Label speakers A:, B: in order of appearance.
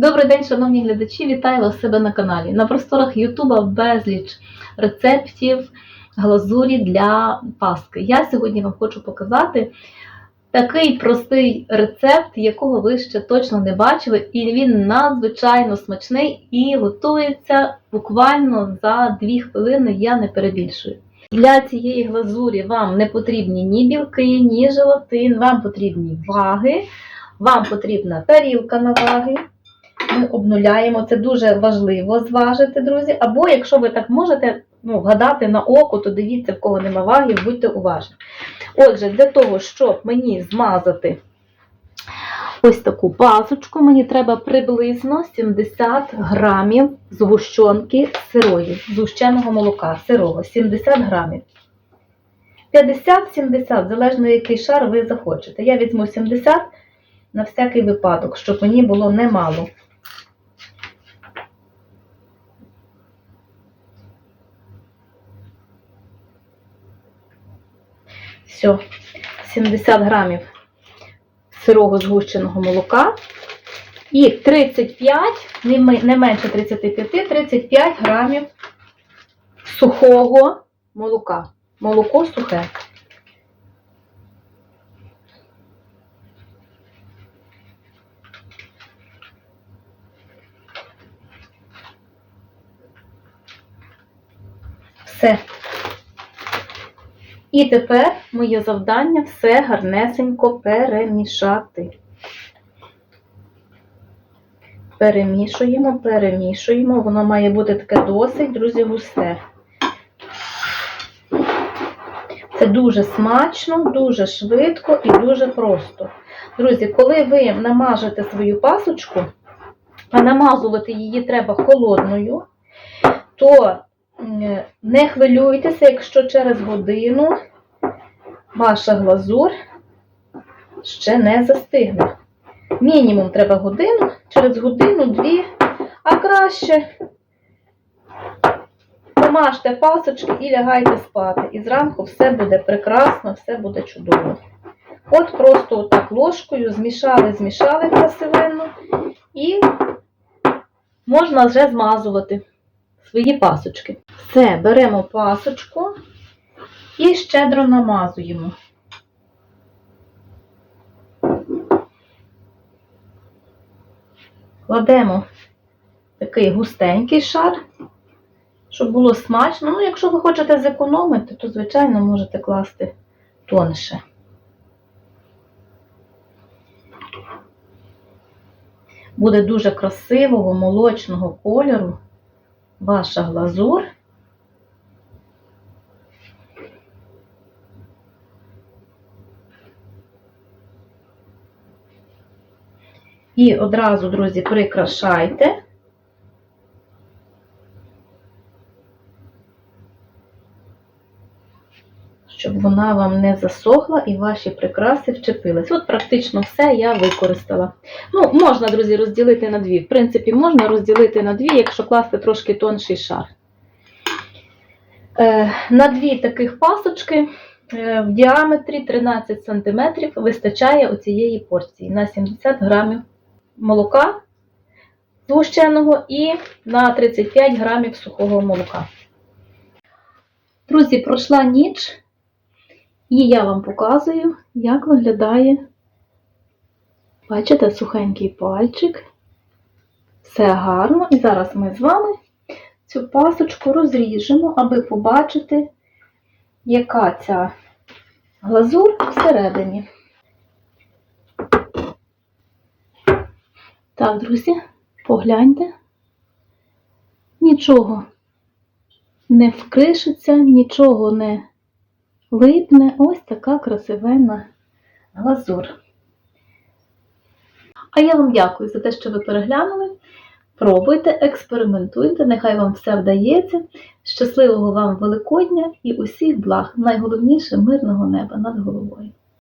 A: Добрий день, шановні глядачі! Вітаю вас себе на каналі. На просторах Ютуба безліч рецептів глазурі для паски. Я сьогодні вам хочу показати такий простий рецепт, якого ви ще точно не бачили, і він надзвичайно смачний і готується буквально за 2 хвилини, я не перебільшую. Для цієї глазурі вам не потрібні ні білки, ні желатин, вам потрібні ваги, вам потрібна тарілка на ваги. Ми обнуляємо, це дуже важливо зважити, друзі. Або якщо ви так можете ну, гадати на око, то дивіться, в кого нема ваги, будьте уважні. Отже, для того, щоб мені змазати ось таку пасочку, мені треба приблизно 70 грамів згущенки сирої, згущеного молока, сирого, 70 грамів. 50-70, залежно який шар ви захочете. Я візьму 70 на всякий випадок, щоб мені було немало. Все, 70 грамів сирого згущеного молока. І 35, не менше 35, 35 грамів сухого молока. Молоко сухе. Все. І тепер моє завдання все гарнесенько перемішати. Перемішуємо, перемішуємо. Воно має бути таке досить, друзі, густе. Це дуже смачно, дуже швидко і дуже просто. Друзі, коли ви намажете свою пасочку, а намазувати її треба холодною, то не хвилюйтеся, якщо через годину ваша глазур ще не застигне. Мінімум треба годину, через годину-дві, а краще помажте пасочки і лягайте спати. І зранку все буде прекрасно, все буде чудово. От просто отак ложкою змішали, змішали красивенно і можна вже змазувати свої пасочки. Все, беремо пасочку і щедро намазуємо. Кладемо такий густенький шар, щоб було смачно. Ну, якщо ви хочете зекономити, то, звичайно, можете класти тонше. Буде дуже красивого молочного кольору ваша глазур. І одразу, друзі, прикрашайте. Щоб вона вам не засохла і ваші прикраси вчепились. От практично все я використала. Ну, можна, друзі, розділити на дві. В принципі, можна розділити на дві, якщо класти трошки тонший шар. Е, на дві таких пасочки е, в діаметрі 13 см вистачає оцієї порції на 70 грамів молока згущеного і на 35 грамів сухого молока. Друзі, пройшла ніч, і я вам показую, як виглядає, бачите, сухенький пальчик. Все гарно. І зараз ми з вами цю пасочку розріжемо, аби побачити, яка ця глазур всередині. Так, друзі, погляньте. Нічого не вкришиться, нічого не липне. Ось така красивенна глазур. А я вам дякую за те, що ви переглянули. Пробуйте, експериментуйте, нехай вам все вдається. Щасливого вам Великодня і усіх благ, найголовніше мирного неба над головою.